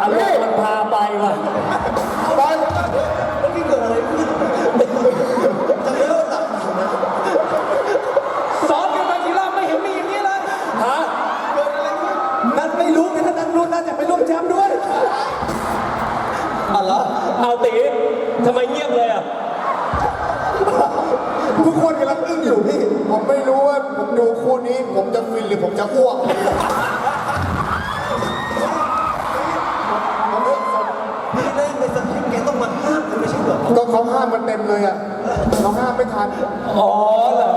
อารมณ์มันพาไปว่ะไปเมื่อกี้เกิดอะไรขึ้นจำได้ว่าหลับอยู่นะซ้อมกันมากี่รอบไม่เห็นมีอย่างนี้เลยฮะเกิดอะไรขึ้นนัดไม่รู้ไงถ้านัดรู้นัดอยากไปร่วมแชมป์ด้วยอ๋อเหรอเอาตีทำไมเงียบเลยอะทุกคนกำลังอึ้งอยู่พี่ ผมไม่รู้ว่าผมดูคู่นี้ ผมจะฟินหรือผมจะอ้วก ก็เขาห้ามมันเต็มเลยอะเราห้ามไม่ทัน อ๋อเหรอ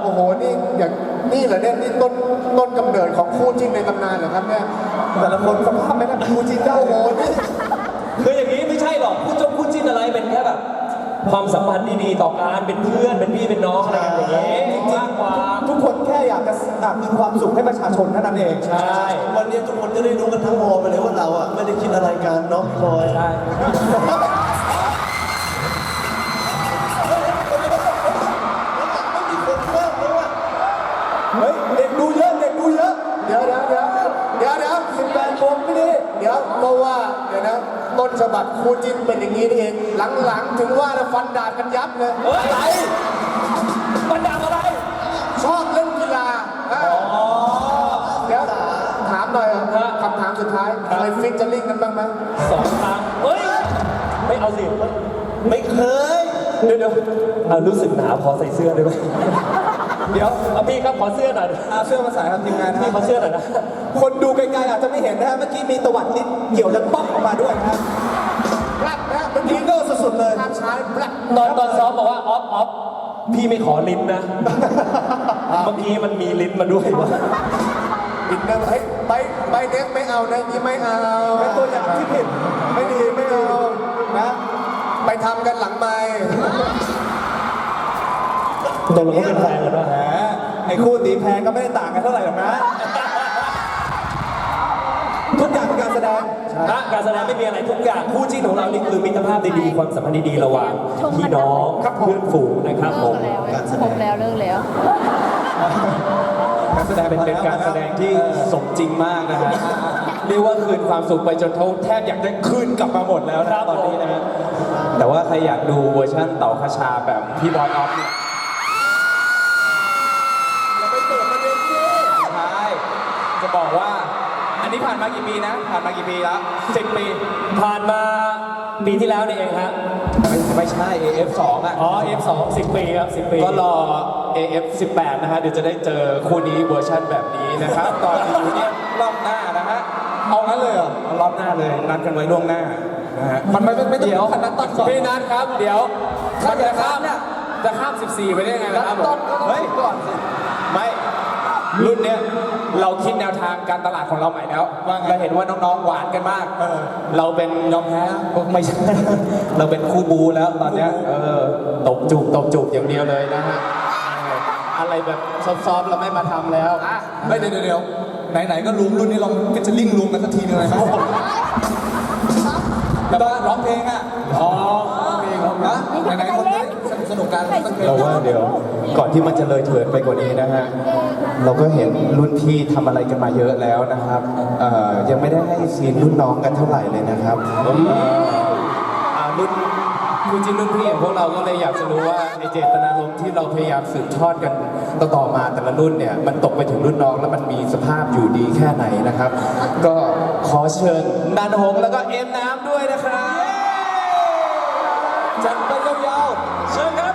โอ้โห นี่อย่างนี่เหรอเนี่ยนี่ต้นต้นกำเนิดของคู่จิ้นในตำนานเหรอครับเนี่ยแต่ละคนสภาพไม่ได้คู่จริงได้โอ้โหนี่คืออย่างนี้ไม่ใช่หรอกคู่จงคู่จิ้นอะไรเป็นแค่แบบความสัมพันธ์ดีๆต่อการเป็นเพื่อนเป็นพี่เป็นน้องอะไรกันอย่างนี้มากกว่าทุกคนแค่อยากจะอะมีความสุขให้ประชาชนเท่านั้นเองใช่วันนี้ทุกคนจะได้รู้กันทั้งวอลไปเลยว่าเราอะไม่ได้คิดอะไรกันเนาะพี่บอยใช่ ต้นฉบับคู่จิ้นเป็นอย่างนี้นี่เอง หลังๆ ถึงว่าแล้วฟันดาบกันยับเลย เฮ้ยอะไรมันดังอะไร ชอบเล่นกีฬาอะเดี๋ยวถามหน่อยอะคำถามสุดท้ายเคยฟิชเจอริ่งกันบ้างไหมสองครั้งเฮ้ย ไม่เอาสิ ไม่เคย เดี๋ยวเดี๋ยวเอารู้สึกหนาวพอใส่เสื้อได้ไหม เดี๋ยวเอาพี่ครับขอเสื้อหน่อยอาเสื้อมาใส่ครับทีมงานพี่นะขอเสื้อหน่อยนะคนดูไกลๆอาจจะไม่เห็นนะฮะเมื่อกี้มีตวัดลิ้นเกี่ยวดังป๊อกออกมาด้วยนะครับแบล็คนะเมื่อยิกี้งเกอร์สุดๆเลยภาพช้าแบล็คตอนตอนซ้อมบอกว่าออฟออฟพี่ไม่ขอลิ้นนะ เมื่อกี้มันมีลิ้นมาด้วยวะอีกหนึ่งเฮ้ยใบใบเน็กไม่เอานะนี่ไม่เอาเป็นตัวอย่างที่ผิดไม่ดีไม่เอานะ ไปทำกันหลังไมค์ตกลงเขาเป็นแฟนกันวะแหมไอ้ คู่ตีแพงก็ไม่ได้ต่างกันเท่าไหร่หรอกนะ ทุกอย่างเป็นการแสดง นะการแสดงไม่มีอะไรทุกอย่างคู่จิ้นของเรานี่คือมิตรภาพดีๆความสัมพันธ์ดีๆระหว่างพี่น้องเพื่อนฝูงนะครับผมเลิกแล้วครบแล้วเลิกแล้ว การแสดงเป็นเป็นการแสดงที่สมจริงมากนะฮะเรียกว่าคืนความสุขไปจนเขาแทบอยากได้คืนกลับมาหมดแล้วนะตอนนี้นะฮะแต่ว่าใครอยากดูเวอร์ชั่นเต่าคาชาแบบพี่บอยออฟเนี่ย อย่าไปเปิดประเด็นสิ ใช่จะ บอกว่า อันนี้ผ่านมากี่ปีนะ ผ่านมากี่ปีแล้วสิบปีผ่านมาปีที่แล้วนี่เองฮะไม่ไม่ใช่ AF2 อะ อ๋อ F2 10 ปีครับ 10 ปี ก็รอ AF18 นะฮะ เดี๋ยวจะได้เจอคู่นี้เวอร์ชั่นแบบนี้นะครับ ตอนอยู่เนี่ยรอบหน้านะฮะ เอางั้นเลยเหรอรอบหน้าเลย นัดกันไว้ล่วงหน้านะฮะ มันไม่ไม่ไม่ต้องเดี๋ยวขนาดตัดก่อนพี่นัทครับ เดี๋ยวถ้าจะข้ามเนี่ยจะข้าม 14 ไปได้ไงนะครับผม เฮ้ยก่อนสิไม่ รุ่นเนี้ยเราคิดแนวทางการตลาดของเราใหม่แล้วเราเห็นว่าน้องๆหวานกันมากเราเป็นยอมแพ้ไม่ใช่ เราเป็นคู่บูแล้วตอนเนี้ยเออตบจูบตบจูบอย่างเดียวเลยนะฮะอะไรแบบซอฟๆเราไม่มาทำแล้วเฮ้ยเดี๋ยวเดี๋ยวเดี๋ยวไหนๆก็รวมรุ่นนี้ลองฟิชเชอร์ลิงรวมกันสักทีหนึงเลยไหมแบบว่าร้องเพลงอะอ๋อเพลงนะไหนๆคนได้สนุกกันสักเพลง เราว่าเดี๋ยวก่อนที่มันจะเลยเถิดไปกว่านี้นะฮะ เราก็เห็นรุ่นพี่ทำอะไรกันมาเยอะแล้วนะครับเอ่อยังไม่ได้ให้ซีนรุ่นน้องกันเท่าไหร่เลยนะครับอ่ารุ่นคุณจริงรุ่นพี่อย่างพวกเราก็เลยอยากจะรู้ว่าไอเจตนารมณ์ที่เราพยายามสืบทอดกันต่อๆมาแต่ละรุ่นเนี่ยมันตกไปถึงรุ่นน้องแล้วมันมีสภาพอยู่ดีแค่ไหนนะครับ ก็ขอเชิญนันหงส์แล้วก็เอ็มน้ำด้วยนะครับจัดไปยาวๆเชิญครับ